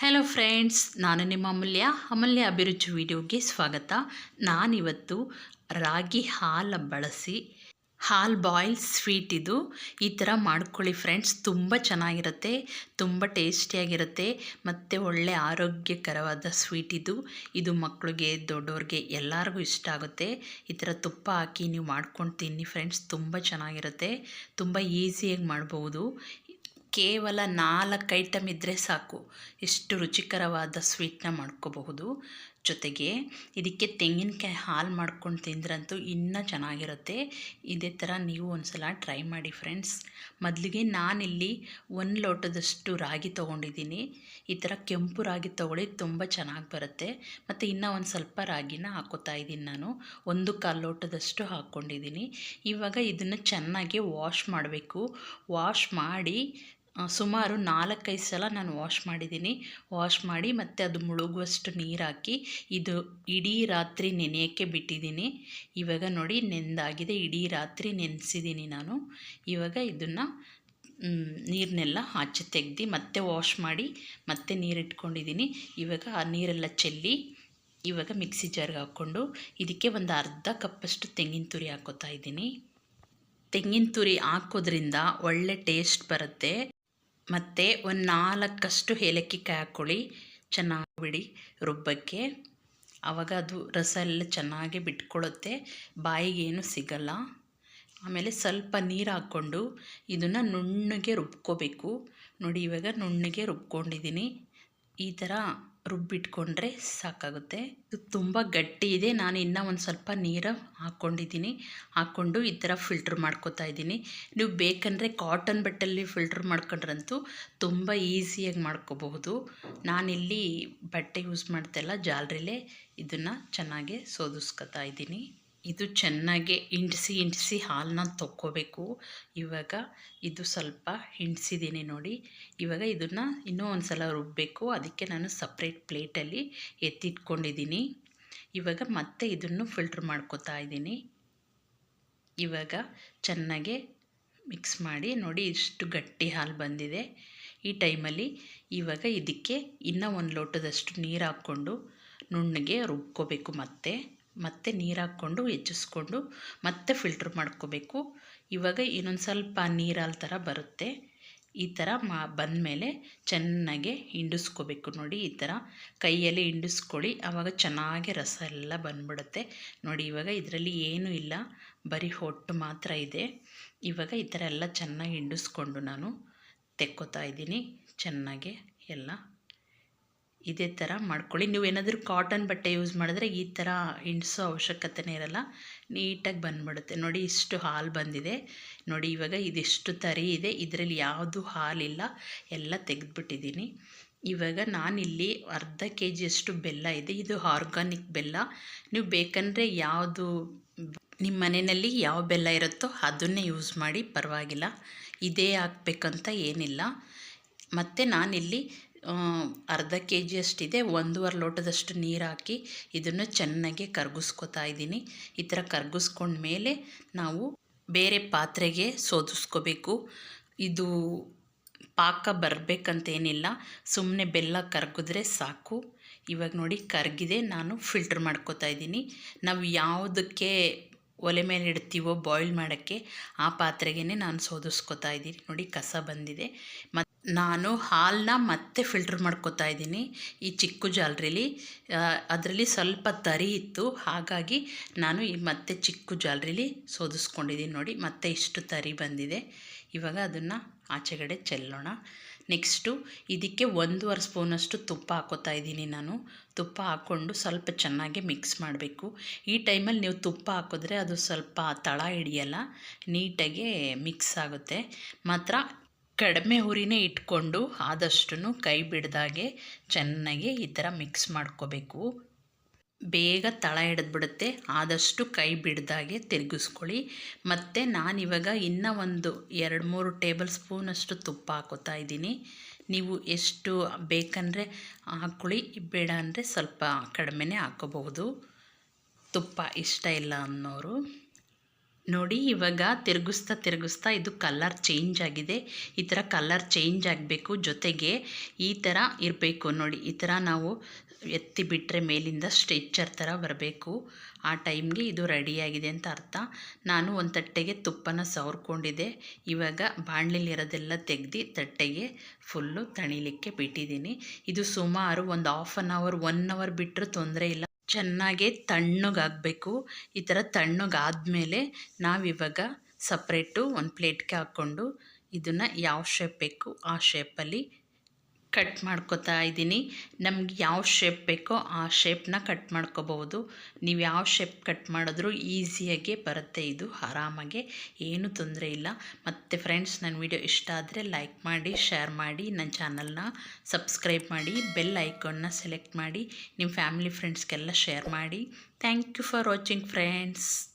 Hello friends ನಾನು ನಿಮ್ಮ ಅಮೂಲ್ಯ ಅಮೂಲ್ಯ ಅಭಿರುಚಿ ವಿಡಿಯೋಗೆ ಸ್ವಾಗತ. ನಾನಿವತ್ತು ರಾಗಿ ಹಾಲು ಬಳಸಿ, ಹಾಲು ಬಾಯ್ಲ್ ಸ್ವೀಟ್ ಇದು. ಈ ಥರ ಮಾಡ್ಕೊಳ್ಳಿ ಫ್ರೆಂಡ್ಸ್ ತುಂಬ ಚೆನ್ನಾಗಿರುತ್ತೆ, ತುಂಬ ಟೇಸ್ಟಿಯಾಗಿರುತ್ತೆ, ಮತ್ತು ಒಳ್ಳೆ ಆರೋಗ್ಯಕರವಾದ ಸ್ವೀಟ್ ಇದು. ಇದು ಮಕ್ಕಳಿಗೆ ದೊಡ್ಡವ್ರಿಗೆ ಎಲ್ಲರಿಗೂ ಇಷ್ಟ ಆಗುತ್ತೆ. ಈ ಥರ ತುಪ್ಪ ಹಾಕಿ ನೀವು ಮಾಡ್ಕೊಂಡು ತಿನ್ನಿ ಫ್ರೆಂಡ್ಸ್ ತುಂಬ ಚೆನ್ನಾಗಿರುತ್ತೆ, ತುಂಬ ಈಸಿಯಾಗಿ ಮಾಡ್ಬೋದು. ಕೇವಲ ನಾಲ್ಕು ಐಟಮ್ ಇದ್ದರೆ ಸಾಕು. ಎಷ್ಟು ರುಚಿಕರವಾದ ಸ್ವೀಟ್ನ ಮಾಡ್ಕೋಬಹುದು. ಜೊತೆಗೆ ಇದಕ್ಕೆ ತೆಂಗಿನಕಾಯಿ ಹಾಲು ಮಾಡ್ಕೊಂಡು ತಿಂದ್ರಂತೂ ಇನ್ನೂ ಚೆನ್ನಾಗಿರುತ್ತೆ. ಇದೇ ಥರ ನೀವು ಒಂದು ಸಲ ಟ್ರೈ ಮಾಡಿ ಫ್ರೆಂಡ್ಸ್ ಮೊದಲಿಗೆ ನಾನಿಲ್ಲಿ ಒಂದು ಲೋಟದಷ್ಟು ರಾಗಿ ತೊಗೊಂಡಿದ್ದೀನಿ. ಈ ಥರ ಕೆಂಪು ರಾಗಿ ತೊಗೊಳ್ಳಿ, ತುಂಬ ಚೆನ್ನಾಗಿ ಬರುತ್ತೆ. ಮತ್ತು ಇನ್ನೂ ಒಂದು ಸ್ವಲ್ಪ ರಾಗಿನ ಹಾಕೋತಾ ಇದ್ದೀನಿ ನಾನು. ಒಂದು ಕಾಲು ಲೋಟದಷ್ಟು ಹಾಕ್ಕೊಂಡಿದ್ದೀನಿ ಇವಾಗ ಇದನ್ನು ಚೆನ್ನಾಗಿ ವಾಶ್ ಮಾಡಬೇಕು. ವಾಶ್ ಮಾಡಿ ಸುಮಾರು ನಾಲ್ಕೈದು ಸಲ ನಾನು ವಾಶ್ ಮಾಡಿದ್ದೀನಿ. ವಾಶ್ ಮಾಡಿ ಮತ್ತು ಅದು ಮುಳುಗುವಷ್ಟು ನೀರು ಹಾಕಿ ಇದು ಇಡೀ ರಾತ್ರಿ ನೆನೆಯೋಕ್ಕೆ ಬಿಟ್ಟಿದ್ದೀನಿ. ಇವಾಗ ನೋಡಿ ನೆಂದಾಗಿದೆ, ಇಡೀ ರಾತ್ರಿ ನೆನೆಸಿದ್ದೀನಿ ನಾನು. ಇವಾಗ ಇದನ್ನು ನೀರನ್ನೆಲ್ಲ ಆಚೆ ತೆಗ್ದು ಮತ್ತೆ ವಾಶ್ ಮಾಡಿ ಮತ್ತೆ ನೀರು ಇಟ್ಕೊಂಡಿದ್ದೀನಿ ಇವಾಗ ಆ ನೀರೆಲ್ಲ ಚೆಲ್ಲಿ ಇವಾಗ ಮಿಕ್ಸಿ ಜಾರ್ಗೆ ಹಾಕ್ಕೊಂಡು ಇದಕ್ಕೆ ಒಂದು ಅರ್ಧ ಕಪ್ಪಷ್ಟು ತೆಂಗಿನ ತುರಿ ಹಾಕೋತಾ ಇದ್ದೀನಿ. ತೆಂಗಿನ ತುರಿ ಹಾಕೋದ್ರಿಂದ ಒಳ್ಳೆ ಟೇಸ್ಟ್ ಬರುತ್ತೆ. ಮತ್ತು ಒಂದು ನಾಲ್ಕಷ್ಟು ಏಲಕ್ಕಿ ಕಾಯಿ ಹಾಕ್ಕೊಳ್ಳಿ ಚೆನ್ನಾಗಿ ಬಿಡಿ ರುಬ್ಬಕ್ಕೆ. ಆವಾಗ ಅದು ರಸ ಎಲ್ಲ ಚೆನ್ನಾಗಿ ಬಿಟ್ಕೊಳ್ಳುತ್ತೆ ಬಾಯಿಗೇನು ಸಿಗಲ್ಲ. ಆಮೇಲೆ ಸ್ವಲ್ಪ ನೀರು ಹಾಕ್ಕೊಂಡು ಇದನ್ನು ನುಣ್ಣಗೆ ರುಬ್ಕೋಬೇಕು. ನೋಡಿ ಇವಾಗ ನುಣ್ಣಗೆ ರುಬ್ಕೊಂಡಿದ್ದೀನಿ ಈ ಥರ ರುಬ್ಬಿಟ್ಕೊಂಡ್ರೆ ಸಾಕಾಗುತ್ತೆ. ಇದು ತುಂಬ ಗಟ್ಟಿ ಇದೆ. ನಾನು ಇನ್ನೂ ಒಂದು ಸ್ವಲ್ಪ ನೀರು ಹಾಕ್ಕೊಂಡಿದ್ದೀನಿ ಹಾಕ್ಕೊಂಡು ಈ ಥರ ಫಿಲ್ಟ್ರ್ ಮಾಡ್ಕೋತಾ ಇದ್ದೀನಿ. ನೀವು ಬೇಕಂದರೆ ಕಾಟನ್ ಬಟ್ಟೆಯಲ್ಲಿ ಫಿಲ್ಟ್ರ್ ಮಾಡ್ಕೊಂಡ್ರಂತೂ ತುಂಬ ಈಸಿಯಾಗಿ ಮಾಡ್ಕೋಬಹುದು. ನಾನಿಲ್ಲಿ ಬಟ್ಟೆ ಯೂಸ್ ಮಾಡ್ತಾಯಿಲ್ಲ ಜಾಲ್ರಿಲೇ ಇದನ್ನು ಚೆನ್ನಾಗೆ ಸೋದಿಸ್ಕೊತಾ ಇದ್ದೀನಿ. ಇದು ಚೆನ್ನಾಗಿ ಹಿಂಡಿಸಿ ಹಿಂಡಿಸಿ ಹಾಲನ್ನ ತೊಕ್ಕೋಬೇಕು. ಇವಾಗ ಇದು ಸ್ವಲ್ಪ ಹಿಂಡಿಸಿದ್ದೀನಿ ನೋಡಿ. ಇವಾಗ ಇದನ್ನು ಇನ್ನೂ ಒಂದು ಸಲ ರುಬ್ಬಬೇಕು ಅದಕ್ಕೆ ನಾನು ಸಪ್ರೇಟ್ ಪ್ಲೇಟಲ್ಲಿ ಎತ್ತಿಟ್ಕೊಂಡಿದ್ದೀನಿ. ಇವಾಗ ಮತ್ತೆ ಇದನ್ನು ಫಿಲ್ಟ್ರ್ ಮಾಡ್ಕೋತಾ ಇದ್ದೀನಿ. ಇವಾಗ ಚೆನ್ನಾಗೆ ಮಿಕ್ಸ್ ಮಾಡಿ ನೋಡಿ ಇಷ್ಟು ಗಟ್ಟಿ ಹಾಲು ಬಂದಿದೆ. ಈ ಟೈಮಲ್ಲಿ ಇವಾಗ ಇದಕ್ಕೆ ಇನ್ನೂ ಒಂದು ಲೋಟದಷ್ಟು ನೀರು ಹಾಕ್ಕೊಂಡು ನುಣ್ಣಗೆ ರುಬ್ಕೋಬೇಕು ಮತ್ತೆ. ಮತ್ತೆ ನೀರು ಹಾಕ್ಕೊಂಡು ಹೆಚ್ಚಿಸ್ಕೊಂಡು ಮತ್ತೆ ಫಿಲ್ಟ್ರ್ ಮಾಡ್ಕೋಬೇಕು. ಇವಾಗ ಇನ್ನೊಂದು ಸ್ವಲ್ಪ ನೀರಾಲ್ ಥರ ಬರುತ್ತೆ. ಈ ಥರ ಮಾ, ಬಂದಮೇಲೆ ಚೆನ್ನಾಗೆ ಹಿಂಡಿಸ್ಕೋಬೇಕು ನೋಡಿ ಈ ಥರ ಕೈಯಲ್ಲಿ ಹಿಂಡಿಸ್ಕೊಳ್ಳಿ. ಆವಾಗ ಚೆನ್ನಾಗಿ ರಸ ಎಲ್ಲ ಬಂದ್ಬಿಡುತ್ತೆ. ನೋಡಿ ಇವಾಗ ಇದರಲ್ಲಿ ಏನೂ ಇಲ್ಲ. ಬರೀ ಹೊಟ್ಟು ಮಾತ್ರ ಇದೆ. ಇವಾಗ ಈ ಥರ ಎಲ್ಲ ಚೆನ್ನಾಗಿ ಹಿಂಡಿಸ್ಕೊಂಡು ನಾನು ತೆಕ್ಕೋತಾ ಇದ್ದೀನಿ. ಚೆನ್ನಾಗೆ ಎಲ್ಲ ಇದೇ ಥರ ಮಾಡ್ಕೊಳ್ಳಿ. ನೀವು ಏನಾದರೂ ಕಾಟನ್ ಬಟ್ಟೆ ಯೂಸ್ ಮಾಡಿದ್ರೆ ಈ ಥರ ಹಿಂಡ್ಸೋ ಅವಶ್ಯಕತೆನೇ ಇರಲ್ಲ. ನೀಟಾಗಿ ಬಂದ್ಬಿಡುತ್ತೆ. ನೋಡಿ ಇಷ್ಟು ಹಾಲು ಬಂದಿದೆ. ನೋಡಿ ಇವಾಗ ಇದೆಷ್ಟು ತರಿ ಇದೆ. ಇದರಲ್ಲಿ ಯಾವುದು ಹಾಲಿಲ್ಲ. ಎಲ್ಲ ತೆಗೆದುಬಿಟ್ಟಿದ್ದೀನಿ. ಇವಾಗ ನಾನಿಲ್ಲಿ ಅರ್ಧ ಕೆ ಜಿಯಷ್ಟು ಬೆಲ್ಲ ಇದೆ. ಇದು ಆರ್ಗಾನಿಕ್ ಬೆಲ್ಲ. ನೀವು ಬೇಕಂದರೆ ಯಾವುದು ನಿಮ್ಮ ಮನೆಯಲ್ಲಿ ಯಾವ ಬೆಲ್ಲ ಇರುತ್ತೋ ಅದನ್ನೇ ಯೂಸ್ ಮಾಡಿ ಪರವಾಗಿಲ್ಲ. ಇದೇ ಹಾಕ್ಬೇಕಂತ ಏನಿಲ್ಲ. ಮತ್ತು ನಾನಿಲ್ಲಿ ಅರ್ಧ ಕೆ ಜಿಯಷ್ಟಿದೆ ಒಂದೂವರೆ ಲೋಟದಷ್ಟು ನೀರು ಹಾಕಿ ಇದನ್ನು ಚೆನ್ನಾಗಿ ಕರಗಿಸ್ಕೊತಾ ಇದ್ದೀನಿ. ಈ ಥರ ಕರಗಿಸ್ಕೊಂಡ್ಮೇಲೆ ನಾವು ಬೇರೆ ಪಾತ್ರೆಗೆ ಸೋದಿಸ್ಕೋಬೇಕು. ಇದು ಪಾಕ ಬರಬೇಕಂತೇನಿಲ್ಲ ಸುಮ್ಮನೆ ಬೆಲ್ಲ ಕರಗಿದ್ರೆ ಸಾಕು. ಇವಾಗ ನೋಡಿ ಕರಗಿದೆ, ನಾನು ಫಿಲ್ಟ್ರ್ ಮಾಡ್ಕೋತಾ ಇದ್ದೀನಿ. ನಾವು ಯಾವುದಕ್ಕೆ ಒಲೆ ಮೇಲೆ ಇಡ್ತೀವೋ ಬಾಯ್ಲ್ ಮಾಡೋಕ್ಕೆ, ಆ ಪಾತ್ರೆಗೇ ನಾನು ಸೋದಿಸ್ಕೊತಾ ಇದ್ದೀನಿ. ನೋಡಿ, ಕಸ ಬಂದಿದೆ. ಮತ್ತು ನಾನು ಹಾಲನ್ನ ಮತ್ತೆ ಫಿಲ್ಟ್ರ್ ಮಾಡ್ಕೋತಾ ಇದ್ದೀನಿ. ಈ ಚಿಕ್ಕ ಜಾಲರಿಲಿ ಅದರಲ್ಲಿ ಸ್ವಲ್ಪ ತರಿ ಇತ್ತು. ಹಾಗಾಗಿ ನಾನು ಈ ಮತ್ತೆ ಚಿಕ್ಕ ಜಾಲರಿಲಿ ಸೋದಿಸ್ಕೊಂಡಿದ್ದೀನಿ ನೋಡಿ, ಮತ್ತೆ ಇಷ್ಟು ತರಿ ಬಂದಿದೆ. ಇವಾಗ ಅದನ್ನು ಆಚೆಗಡೆ ಚೆಲ್ಲೋಣ. ನೆಕ್ಸ್ಟು ಇದಕ್ಕೆ ಒಂದೂವರೆ ಸ್ಪೂನಷ್ಟು ತುಪ್ಪ ಹಾಕೋತಾ ಇದ್ದೀನಿ ನಾನು. ತುಪ್ಪ ಹಾಕ್ಕೊಂಡು ಸ್ವಲ್ಪ ಚೆನ್ನಾಗಿ ಮಿಕ್ಸ್ ಮಾಡಬೇಕು. ಈ ಟೈಮಲ್ಲಿ ನೀವು ತುಪ್ಪ ಹಾಕಿದ್ರೆ ಅದು ಸ್ವಲ್ಪ ತಳ ಹಿಡಿಯಲ್ಲ, ನೀಟಾಗಿ ಮಿಕ್ಸ್ ಆಗುತ್ತೆ. ಮಾತ್ರ ಕಡಿಮೆ ಹುರಿನೇ ಇಟ್ಕೊಂಡು ಆದಷ್ಟು ಕೈ ಬಿಡ್ದಾಗೆ ಚೆನ್ನಾಗಿ ಈ ಥರ ಮಿಕ್ಸ್ ಮಾಡ್ಕೋಬೇಕು. ಬೇಗ ತಳ ಹಿಡಿದ್ಬಿಡುತ್ತೆ ಆದಷ್ಟು ಕೈ ಬಿಡ್ದಾಗೆ ತಿರುಗಿಸ್ಕೊಳ್ಳಿ. ಮತ್ತು ನಾನಿವಾಗ ಇನ್ನೂ ಒಂದು ಎರಡು ಮೂರು ಟೇಬಲ್ ಸ್ಪೂನಷ್ಟು ತುಪ್ಪ ಹಾಕೋತಾ ಇದ್ದೀನಿ. ನೀವು ಎಷ್ಟು ಬೇಕಂದರೆ ಹಾಕೊಳ್ಳಿ, ಬೇಡ ಅಂದರೆ ಸ್ವಲ್ಪ ಕಡಿಮೆನೇ ಹಾಕೋಬಹುದು. ತುಪ್ಪ ಇಷ್ಟ ಇಲ್ಲ ಅನ್ನೋರು. ನೋಡಿ, ಇವಾಗ ತಿರುಗಿಸ್ತಾ ತಿರುಗಿಸ್ತಾ ಇದು ಕಲರ್ ಚೇಂಜ್ ಆಗಿದೆ. ಈ ಥರ ಕಲರ್ ಚೇಂಜ್ ಆಗಬೇಕು ಜೊತೆಗೆ ಈ ಥರ ಇರಬೇಕು. ನೋಡಿ, ಈ ಥರ ನಾವು ಎತ್ತಿ ಬಿಟ್ಟರೆ ಮೇಲಿಂದ ಸ್ಟ್ರೆಚ್ಚರ್ ಥರ ಬರಬೇಕು. ಆ ಟೈಮ್ಗೆ ಇದು ರೆಡಿಯಾಗಿದೆ ಅಂತ ಅರ್ಥ. ನಾನು ಒಂದು ತಟ್ಟೆಗೆ ತುಪ್ಪನ ಸವರ್ಕೊಂಡಿದ್ದೆ. ಇವಾಗ ಬಾಣಲಿಲಿರೋದೆಲ್ಲ ತೆಗ್ದು ತಟ್ಟೆಗೆ ಫುಲ್ಲು ತಣಿಲಿಕ್ಕೆ ಬಿಟ್ಟಿದ್ದೀನಿ. ಇದು ಸುಮಾರು ಒಂದು half an hour one hour ಬಿಟ್ಟರೆ ತೊಂದರೆ ಇಲ್ಲ. ಚೆನ್ನಾಗೆ ತಣ್ಣಗಾಗಬೇಕು. ಈ ಥರ ತಣ್ಣಗಾದಮೇಲೆ ನಾವಿವಾಗ ಸಪ್ರೇಟು ಒಂದು ಪ್ಲೇಟ್ಗೆ ಹಾಕ್ಕೊಂಡು ಇದನ್ನು ಯಾವ ಶೇಪ್ ಬೇಕು ಆ ಶೇಪಲ್ಲಿ ಕಟ್ ಮಾಡ್ಕೋತಾ ಇದ್ದೀನಿ. ನಮ್ಗೆ ಯಾವ ಶೇಪ್ ಬೇಕೋ ಆ ಶೇಪ್ನ ಕಟ್ ಮಾಡ್ಕೋಬಹುದು. ನೀವು ಯಾವ ಶೇಪ್ ಕಟ್ ಮಾಡಿದ್ರೂ ಈಸಿಯಾಗೆ ಬರುತ್ತೆ ಇದು, ಆರಾಮಾಗೆ, ಏನೂ ತೊಂದರೆ ಇಲ್ಲ. ಮತ್ತು ಫ್ರೆಂಡ್ಸ್ ನನ್ನ ವಿಡಿಯೋ ಇಷ್ಟ ಆದರೆ ಲೈಕ್ ಮಾಡಿ ಶೇರ್ ಮಾಡಿ ನನ್ನ ಚಾನಲ್ನ ಸಬ್ಸ್ಕ್ರೈಬ್ ಮಾಡಿ ಬೆಲ್ ಐಕಾನ್ನ ಸೆಲೆಕ್ಟ್ ಮಾಡಿ ನಿಮ್ಮ ಫ್ಯಾಮಿಲಿ ಫ್ರೆಂಡ್ಸ್ಗೆಲ್ಲ ಶೇರ್ ಮಾಡಿ. Thank you for watching friends